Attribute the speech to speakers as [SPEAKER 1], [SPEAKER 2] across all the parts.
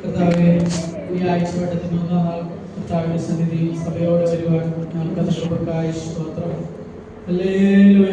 [SPEAKER 1] കർത്താവെ ഈ ആഴ്ചവട്ടത്തിന് ഒന്നാം നാൾ കർത്താവിന്റെ സന്നിധി സഭയോടെ വരുവാൻ ഞങ്ങൾക്ക് ശുഭക്കായ സ്തോത്രം. ഹല്ലേലൂയ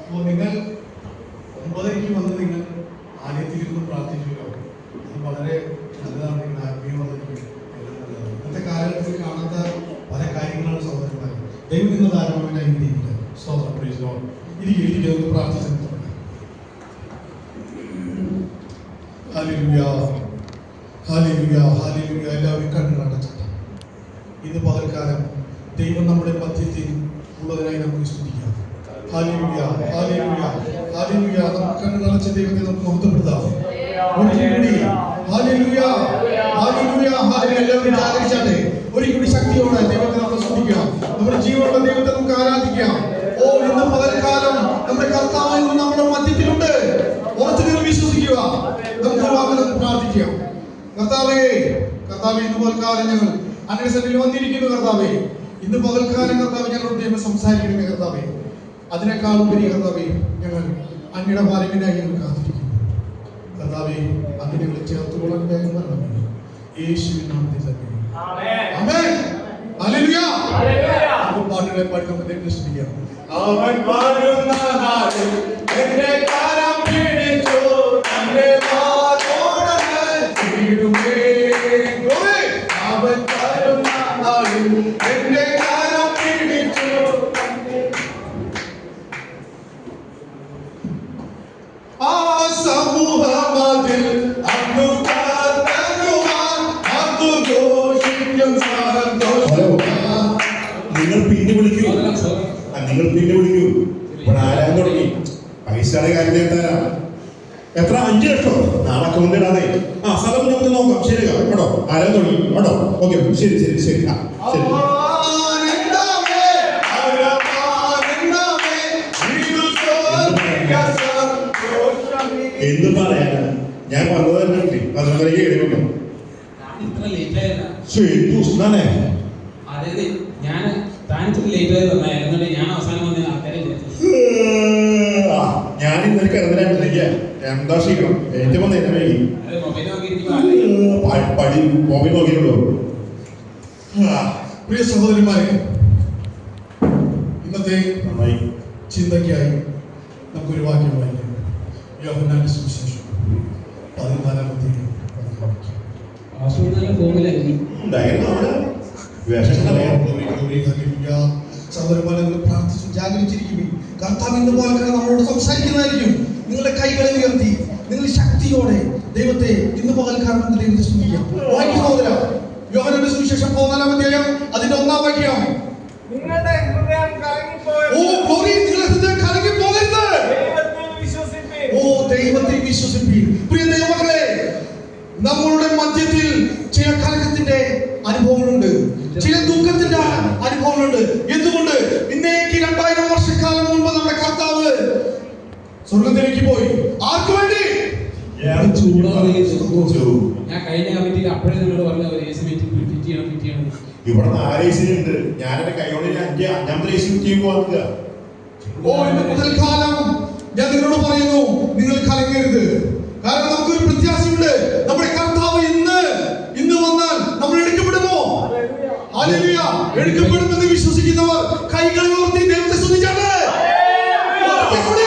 [SPEAKER 2] അപ്പോൾ നിങ്ങൾ ഒമ്പതരയ്ക്ക് വന്ന് നിങ്ങൾ ആലയത്തിലിരുന്ന് പ്രാർത്ഥിച്ചുല്ലോ. അത് വളരെ നല്ലതാണ് നിങ്ങൾ ആത്മീയമായിരിക്കും ഇന്നത്തെ കാലഘട്ടത്തിൽ കാണാത്ത പല കാര്യങ്ങളാണ് സഹോദരന്മാർ ദൈവം നിങ്ങൾ ധാരാളമായി അനുഗ്രഹിക്കുക സ്തോത്രം പ്രൈസ് ലോർഡ് ഇരിക്കും ഇരിക്കും നമുക്ക് പ്രാർത്ഥിച്ചു എല്ലാവരും കണ്ണുകളടച്ചിട്ട്. ഇന്ന് പകൽക്കാലം ദൈവം നമ്മുടെ മധ്യത്തിൽ ഉള്ളതിനായി നമുക്ക് സ്തുതിക്കാം നമുക്ക് കണ്ണുകളടച്ച ദൈവത്തെ ദൈവത്തെ നമ്മുടെ ദൈവത്തെ ആരാധിക്കാം. ഓ നമ്മുടെ നമ്മുടെ മധ്യത്തിലുണ്ട്. നമുക്ക് പ്രാർത്ഥിക്കാം. കർത്താവേ കർത്താവേ ഞങ്ങൾ അങ്ങനെ വന്നിരിക്കുന്നു കർത്താവേ. ഇന്ന് പകൽക്കാലം കർത്താവ് ഞങ്ങളോട് ദൈവം സംസാരിക്കണമേ കർത്താവേ. അതിനേക്കാൾ ഉപരി കർത്താവേ ഞങ്ങൾ അങ്ങയുടെ പാലിമിനായി ഞങ്ങൾ കാത്തിരിക്കുന്നു. കർത്താവേ അങ്ങനെ ഞങ്ങൾ ചേർത്തുകൊള്ളാൻ വേഗം വരണമേ യേശുവിൻ നാമത്തിൽ തന്നെ. ആമേൻ. ഹല്ലേലൂയ. നമുക്ക് പാട്ടുകളെ പാടി നമുക്ക് സ്തുതിക്കാം അവൻ വരുന്ന നാളിൽ എന്റെ കാലം പിടിച്ചു തന്റെ ചീടുമേ.
[SPEAKER 3] പൈസയുടെ കാര്യം തരാം. എത്ര? അഞ്ച് ലക്ഷം. നാളെ അക്കൗണ്ട് ഇടാതെ. ആ സ്ഥലം നമുക്ക് നോക്കാം. ശരി കേട്ടോ ആരും തുടങ്ങി കേട്ടോ ഓക്കെ ശരി ശരി ശരി ആ ശരി. എന്ത് പറയാനാണ് ഞാൻ പറഞ്ഞത് തന്നെ പതിനൊന്നരയ്ക്ക്
[SPEAKER 4] ഇത്ര ലേറ്റ് ആയിരുന്നു
[SPEAKER 3] ശരി
[SPEAKER 4] ഞാൻ താൻ ലേറ്റ് ആയി തന്നായിരുന്നു ഞാൻ അവസാനം വന്ന ആൾക്കാരെ വിചാരിച്ചു
[SPEAKER 3] ആ, ഞാൻ ഇന്നലെ കിടന്നില്ല എന്താ ക്ഷീണം ഏറ്റവും എന്നെ വൈകി പടി മൊബൈൽ നോക്കിയിട്ടുള്ളൂ.
[SPEAKER 2] പ്രിയ സഹോദരിമാരെ ഇന്നത്തെ ചിന്തയ്ക്കായി നമുക്കൊരു വാക്യം വായിക്കാം. യോഹന്നാന്റെ സുവിശേഷം പതിനാലാമത്തെ
[SPEAKER 3] വേഷം അറിയാം.
[SPEAKER 2] സഹോദരന്മാരെ നിങ്ങൾ പ്രാർത്ഥിച്ചു ജാഗരിച്ചിരിക്കും കർത്താവ് ഇന്ന് പോലെ നമ്മളോട് സംസാരിക്കുന്നതായിരിക്കും. നിങ്ങളുടെ കൈകളെ ഉയർത്തി നിങ്ങൾ ശക്തിയോടെ ദൈവത്തെ ഇന്ന് പകൽക്കാരണം ദൈവത്തെ സ്തുതിക്കാം. വായിക്കും സഹോദര യോഹനന്റെ സുവിശേഷം പതിനാലാം അധ്യായം അതിന്റെ ഒന്നാം വാക്യം.
[SPEAKER 5] നിങ്ങളുടെ ഹൃദയം
[SPEAKER 2] ഓ കലങ്ങി പോകരുത്
[SPEAKER 5] വിശ്വസിപ്പീൻ.
[SPEAKER 2] പ്രിയ ദൈവമക്കളെ നമ്മളുടെ മധ്യത്തിൽ ചില കലക്കത്തിന്റെ അനുഭവങ്ങളുണ്ട്. സ്വർഗത്തിലേക്ക് പോയി. ആർക്കു വേണ്ടി?
[SPEAKER 4] ഞാൻ കഴിഞ്ഞ കമ്മിറ്റിയിൽ അപ്പോഴേ നിങ്ങളോട് പറഞ്ഞ ഒരു എ സി മീറ്റിംഗ് ഫിറ്റ് ചെയ്യണം ഫിറ്റ് ചെയ്യണം
[SPEAKER 3] ഇവിടെ നാല് ഐസിലുണ്ട് ഞാൻ എന്റെ അഞ്ച് അഞ്ചാമത്തെ
[SPEAKER 2] ഓ ഇന്ന് കാലം ഞാൻ നിങ്ങളോട് പറയുന്നു നിങ്ങൾ കലങ്ങരുത്. കാരണം നമുക്കൊരു പ്രത്യാശയുണ്ട്. നമ്മുടെ കർത്താവ് ഇന്ന് ഇന്ന് വന്നാൽ നമ്മൾ എടുക്കപ്പെടുമോ? ഹല്ലേലൂയ. എടുക്കപ്പെടുമെന്ന് വിശ്വസിക്കുന്നവർ കൈകൾ ഉയർത്തി ദൈവത്തെ സ്തുതിച്ചാട്ടെ ഉറക്കെ കൂടി.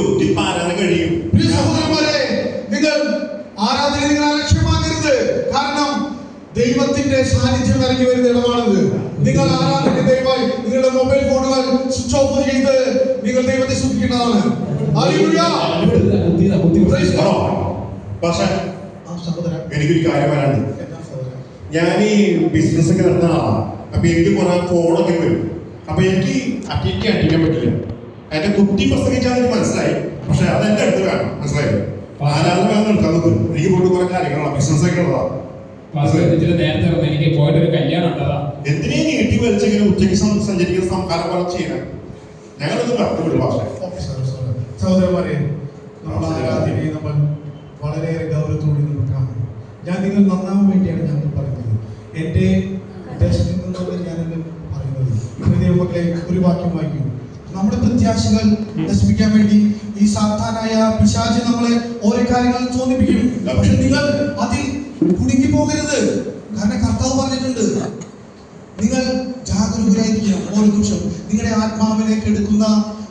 [SPEAKER 3] വിളിക്കൂ കഴിയും.
[SPEAKER 2] പ്രിയ സഹോദരന്മാരെ നിങ്ങൾ ആരാധന നിങ്ങൾ അലക്ഷ്യമാക്കരുത്. കാരണം ദൈവത്തിന്റെ സാന്നിധ്യം ഇറങ്ങി വരുന്ന ഇടമാണിത്. നിങ്ങൾ ആരാധന ദൈവമായി നിങ്ങളുടെ മൊബൈൽ ഫോണുകൾ സ്വിച്ച് ഓഫ് ചെയ്ത് നിങ്ങൾ ദൈവത്തെ. ആ സഹോദരൻ.
[SPEAKER 3] എനിക്കൊരു കാര്യം പറയാനുണ്ട്. ഞാൻ ഈ ബിസിനസ് ഒക്കെ നടത്തുന്ന ആളാണ് അപ്പൊ എനിക്ക് കുറെ ഫോണൊക്കെ വരും. അപ്പൊ എനിക്ക് അറ്റിക്ക് അറ്റിക്കാൻ പറ്റില്ല. അതിന്റെ കുത്തി പ്രസംഗിച്ചാൽ എനിക്ക് മനസ്സിലായി. പക്ഷെ അത് എന്റെ അടുത്ത് വേണം. മനസ്സിലായി? ആരാധന വേണം നോക്കും എനിക്ക് പോയിട്ട് കുറെ കാര്യങ്ങളാണ്. ബിസിനസ് ഒക്കെ
[SPEAKER 4] ഉള്ളതാണ് നേരത്തെ എനിക്ക് പോയിട്ട് ഒരു കല്യാണം ഉണ്ടതാ.
[SPEAKER 3] എന്തിനേ നീട്ടി വലിച്ചെങ്കിലും ഉച്ചയ്ക്ക് സഞ്ചരിക്കുന്ന സംസ്കാരം പോലെ ചെയ്യണം ഞങ്ങളൊന്ന് പറഞ്ഞു വിടും പക്ഷേ
[SPEAKER 2] സാർ സഹോദരന്മാരെ നമ്മൾ ആരാധനയെ നമ്മൾ വളരെയേറെ ഗൗരവത്തോടെ നമ്മൾ ഞാൻ നിങ്ങൾ നന്നാവാൻ വേണ്ടിയാണ് ഞാൻ പറയുന്നത്. എന്റെ ഉദ്ദേശത്തിൽ നിന്നുള്ള ഞാനത് പറയുന്നത്. ഹൃദയ മക്കളെ ഒരു വാക്യം വായിക്കൂ. നമ്മുടെ പ്രത്യാശകൾ നശിപ്പിക്കാൻ വേണ്ടി ഈ സാധാനായ പിശാച് നമ്മളെ ഓരോ കാര്യങ്ങൾ തോന്നിപ്പിക്കും പക്ഷെ നിങ്ങൾ അതിൽ കുടുങ്ങി പോകരുത് കാരണം കർത്താവ് പറഞ്ഞിട്ടുണ്ട് നിങ്ങൾ ജാഗരൂകരായിരിക്കണം ഓരോ നിമിഷം നിങ്ങളുടെ ആത്മാവിനെ കെടുക്കുന്ന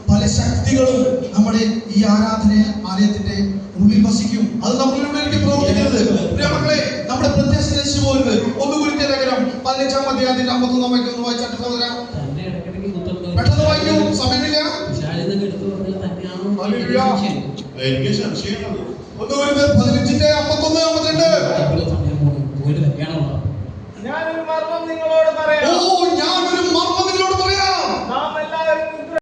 [SPEAKER 2] പല ശക്തികളും നമ്മുടെ ഈ ആരാധന ആലയത്തിന്റെ ഉള്ളിൽ വസിക്കും. അത് നമ്മളിലേക്ക് പ്രവർത്തിക്കരുത്. മക്കളെ നമ്മുടെ പ്രത്യാശ നശിച്ചു പോകരുത് ഒന്ന് കുരുത്തിയ ലേഖനം പതിനഞ്ചാം അധ്യായത്തിന്റെ അമ്പത്തൊന്നാം വായിച്ചാട്ട് സഹോദര പെട്ടെന്ന് വായിക്കൂ സമയമില്ല.
[SPEAKER 3] എനിക്ക് സംശയമാണ്
[SPEAKER 2] ഒന്ന് കുരുത്ത് പതിനഞ്ചിന്റെ അമ്പത്തൊന്ന് അമ്പത്തിരണ്ട്
[SPEAKER 5] ഞാനൊരു മർമ്മം നിങ്ങളോട് പറയാം